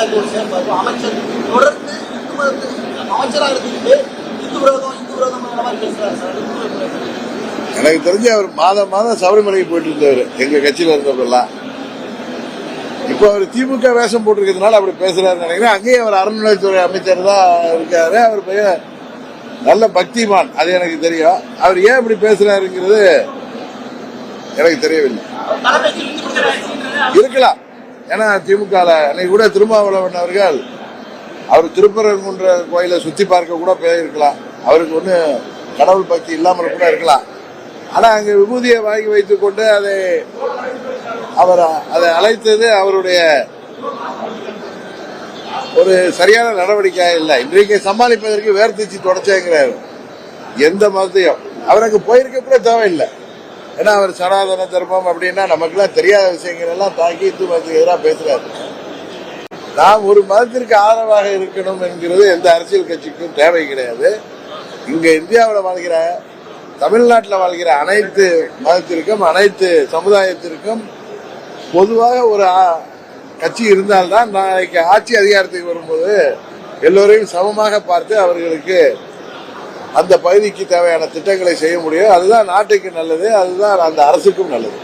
பிரதிநிதியாக சேர்ந்தாலும் அமைச்சர் தொடர்ந்து இந்து மதத்து அமைச்சராக இருந்துட்டு இந்து விரோதம் இந்து விரோதம் பேசுறாரு சார். எனக்கு தெரிஞ்சு அவர் மாதம் மாதம் சபரிமலைக்கு போயிட்டு இருந்தவர். எங்க கட்சியில இருந்தப்பெல்லாம் இப்போ அவர் திமுக வேஷம் போட்டிருக்கிறதுனால அப்படி பேசுறாருன்னு நினைக்கிறேன். அங்கேயும் அவர் அறநிலைத்துறை அமைச்சர் தான் இருக்காரு. அவர் பெயர் நல்ல பக்திமான். அது எனக்கு தெரியும். அவர் ஏன் இப்படி பேசுறாருங்கிறது எனக்கு தெரியவில்லை. இருக்கலாம். ஏன்னா திமுக அன்னைக்கு கூட திருமாவளவன் அவர்கள் அவர் திருப்பரங்குன்ற கோயிலை சுற்றி பார்க்க கூட போயிருக்கலாம். அவருக்கு ஒன்று கடவுள் பக்தி இல்லாமல் கூட இருக்கலாம். ஆனால் அங்கே விபூதியை வாங்கி வைத்து கொண்டு அதை அவர் அதை அழைத்தது அவருடைய ஒரு சரியான நடவடிக்கை இல்லை. இன்றைக்கு சமாளிப்பதற்கு வேர்த்திச்சு தொடச்சேங்கிறார். எந்த மதத்தையும். அவர் அங்கே போயிருக்க கூட தேவையில்லை. ஏன்னா அவர் சனாதன தர்மம் அப்படின்னா நமக்குலாம் தெரியாத விஷயங்கள் எல்லாம் தாக்கி இந்து மதத்துக்கு எதிராக பேசுறாரு. நாம் ஒரு மதத்திற்கு ஆதரவாக இருக்கணும் என்கிறது எந்த அரசியல் கட்சிக்கும் தேவை கிடையாது. இங்க இந்தியாவில் வாழ்கிற தமிழ்நாட்டில் வாழ்கிற அனைத்து மதத்திற்கும் அனைத்து சமுதாயத்திற்கும் பொதுவாக ஒரு கட்சி இருந்தால்தான் நாளைக்கு ஆட்சி அதிகாரத்துக்கு வரும்போது எல்லோரையும் சமமாக பார்த்து அவர்களுக்கு அந்த பகுதிக்கு தேவையான திட்டங்களை செய்ய முடியும். அதுதான் நாட்டுக்கு நல்லது அதுதான் அந்த அரசுக்கும் நல்லது.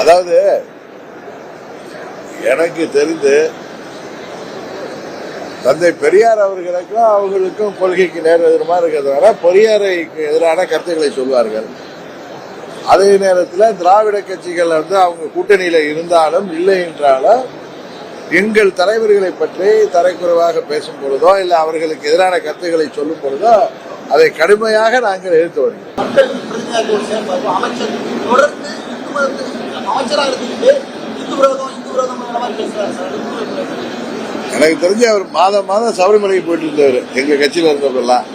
அதாவது எனக்கு தெரிந்து தந்தை பெரியார் அவர்களுக்கும் அவர்களுக்கும் கொள்கைக்கு நேர் எதிரமாக இருக்கிறதுனால பெரியாரைக்கு எதிரான கருத்துக்களை சொல்வார்கள். அதே நேரத்தில் திராவிட கட்சிகள் வந்து அவங்க கூட்டணியில் இருந்தாலும் இல்லை என்றாலும் எங்கள் தலைவர்களை பற்றி தரைக்குறைவாக பேசும் பொழுதோ இல்லை அவர்களுக்கு எதிரான கருத்துக்களை சொல்லும் பொழுதோ அதை கடுமையாக நாங்கள் எதிர்த்து வருகிறோம். எனக்கு தெரிஞ்சு அவர் மாதம் மாதம் சபரிமலைக்கு போயிட்டு இருந்தவர். எங்க கட்சியில இருந்தப்பெல்லாம்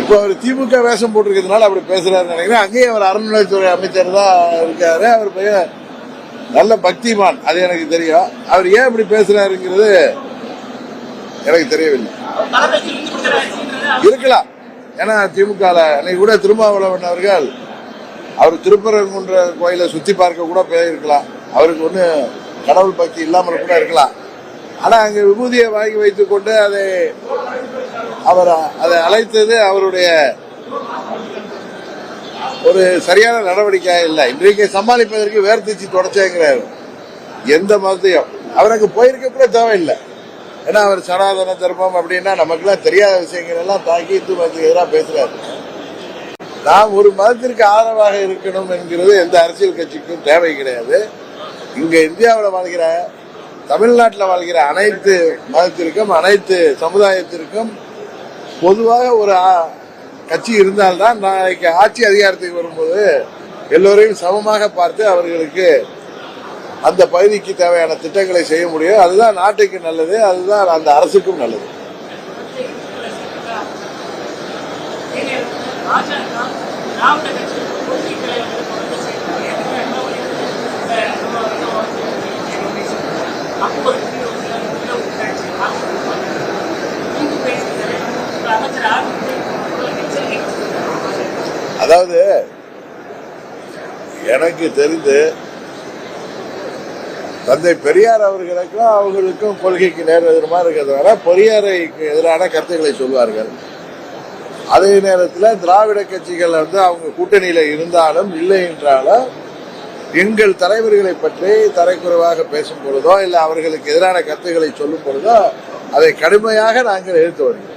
இப்போ அவர் திமுக வேஷம் போட்டிருக்கிறதுனால அப்படி பேசுறாருன்னு நினைக்கிறேன். அங்கேயும் அவர் அறநிலையத்துறை அமைச்சர் தான் இருக்காரு. அவர் பையன் நல்ல பக்திமான். அது எனக்கு தெரியும். அவர் ஏன் இப்படி பேசுறாருங்கிறது எனக்கு தெரியவில்லை. இருக்கலாம். ஏன்னா திமுக அன்னைக்கு கூட திருமாவளவன் அவர்கள் அவர் திருப்பரங்குன்ற கோயிலை சுத்தி பார்க்க கூட போயிருக்கலாம். அவருக்கு ஒன்று கடவுள் பக்தி இல்லாமல் கூட இருக்கலாம். ஆனா அங்கே விபூதியை வாங்கி வைத்துக் கொண்டு அதை அவர் அதை அழைத்தது அவருடைய ஒரு சரியான நடவடிக்கை இல்லை. இன்றைக்கு சமாளிப்பதற்கு வேர்த்திச்சு தொடச்சேங்கிறார். எந்த மதத்தையும். அவர் போயிருக்க கூட தேவையில்லை. ஏன்னா அவர் சனாதன தர்மம் அப்படின்னா நமக்கெல்லாம் தெரியாத விஷயங்கள் எல்லாம் தாக்கி இந்து மதத்துக்கு எதிராக பேசுறாரு. நாம் ஒரு மதத்திற்கு ஆதரவாக இருக்கணும் என்கிறது எந்த அரசியல் கட்சிக்கும் தேவை கிடையாது. இங்க இந்தியாவில் வாழ்கிற தமிழ்நாட்டில் வாழ்கிற அனைத்து மதத்திற்கும் அனைத்து சமுதாயத்திற்கும் பொதுவாக ஒரு கட்சி இருந்தால்தான் நாளைக்கு ஆட்சி அதிகாரத்துக்கு வரும்போது எல்லோரையும் சமமாக பார்த்து அவர்களுக்கு அந்த பகுதிக்கு தேவையான திட்டங்களை செய்ய முடியும். அதுதான் நாட்டுக்கு நல்லது அதுதான் அந்த அரசுக்கும் நல்லது. பாஜக திராவிட கட்சி அதாவது எனக்கு தெரிந்து தந்தை பெரியார் அவர்களுக்கும் அவர்களுக்கும் கொள்கைக்கு நேர் எதிரமா இருக்கிறதுனால பெரியாரைக்கு எதிரான கருத்துக்களை சொல்வார்கள். அதே நேரத்தில் திராவிட கட்சிகள் வந்து அவங்க கூட்டணியில் இருந்தாலும் இல்லை என்றாலும் எங்கள் தலைவர்களை பற்றி தரைக்குறைவாக பேசும் பொழுதோ இல்லை அவர்களுக்கு எதிரான கருத்துக்களை சொல்லும் பொழுதோ அதை கடுமையாக நாங்கள் எதிர்த்து வருகிறோம்.